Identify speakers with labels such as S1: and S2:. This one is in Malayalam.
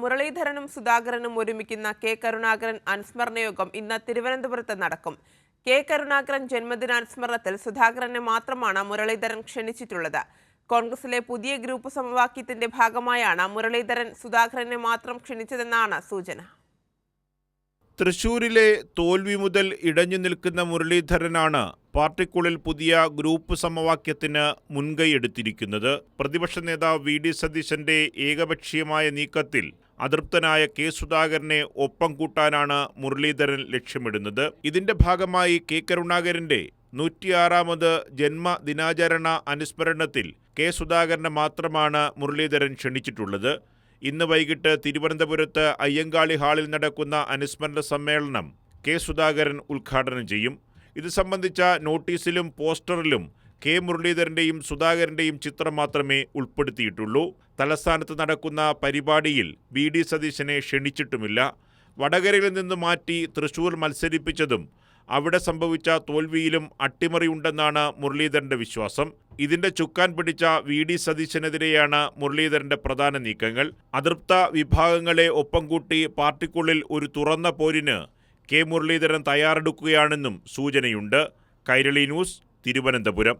S1: മുരളീധരനും സുധാകരനും ഒരുമിക്കുന്ന കെ കരുണാകരൻ അനുസ്മരണ യോഗം ഇന്ന് തിരുവനന്തപുരത്ത് നടക്കും. കെ കരുണാകരൻ ജന്മദിനാനുസ്മരണത്തിൽ സുധാകരനെ മാത്രമാണ് മുരളീധരൻ ക്ഷണിച്ചിട്ടുള്ളത്. കോൺഗ്രസിലെ പുതിയ ഗ്രൂപ്പ് സമവാക്യത്തിന്റെ ഭാഗമായാണ് മുരളീധരൻ സുധാകരനെ മാത്രം ക്ഷണിച്ചതെന്നാണ് സൂചന.
S2: തൃശൂരിലെ തോൽവി മുതൽ ഇടഞ്ഞു നിൽക്കുന്ന മുരളീധരനാണ് പാർട്ടിക്കുള്ളിൽ പുതിയ ഗ്രൂപ്പ് സമവാക്യത്തിന് മുൻകൈയെടുത്തിരിക്കുന്നത് പ്രതിപക്ഷ നേതാവ് വി ഡി സതീശന്റെ ഏകപക്ഷീയമായ നീക്കത്തിൽ അതൃപ്തനായ കെ സുധാകരനെ ഒപ്പം കൂട്ടാനാണ് മുരളീധരൻ ലക്ഷ്യമിടുന്നത്. ഇതിന്റെ ഭാഗമായി കെ കരുണാകരന്റെ നൂറ്റിയാറാമത് ജന്മദിനാചരണ അനുസ്മരണത്തിൽ കെ സുധാകരനെ മാത്രമാണ് മുരളീധരൻ ക്ഷണിച്ചിട്ടുള്ളത്. ഇന്ന് വൈകിട്ട് തിരുവനന്തപുരത്ത് അയ്യങ്കാളി ഹാളിൽ നടക്കുന്ന അനുസ്മരണ സമ്മേളനം കെ സുധാകരൻ ഉദ്ഘാടനം ചെയ്യും. ഇത് സംബന്ധിച്ച നോട്ടീസിലും പോസ്റ്ററിലും കെ മുരളീധരന്റെയും സുധാകരന്റെയും ചിത്രം മാത്രമേ ഉൾപ്പെടുത്തിയിട്ടുള്ളൂ. തലസ്ഥാനത്ത് നടക്കുന്ന പരിപാടിയിൽ വി ഡി സതീശനെ ക്ഷണിച്ചിട്ടുമില്ല. വടകരയിൽ നിന്ന് മാറ്റി തൃശൂർ മത്സരിപ്പിച്ചതും അവിടെ സംഭവിച്ച തോൽവിയിലും അട്ടിമറിയുണ്ടെന്നാണ് മുരളീധരന്റെ വിശ്വാസം. ഇതിന്റെ ചുക്കാൻ പിടിച്ച വി. ഡി. സതീശനെതിരെയാണ് മുരളീധരന്റെ പ്രധാന നീക്കങ്ങൾ. അതൃപ്ത വിഭാഗങ്ങളെ ഒപ്പം കൂട്ടി പാർട്ടിക്കുള്ളിൽ ഒരു തുറന്ന പോരിന് കെ. മുരളീധരൻ തയ്യാറെടുക്കുകയാണെന്നും സൂചനയുണ്ട്. കൈരളി ന്യൂസ് തിരുവനന്തപുരം.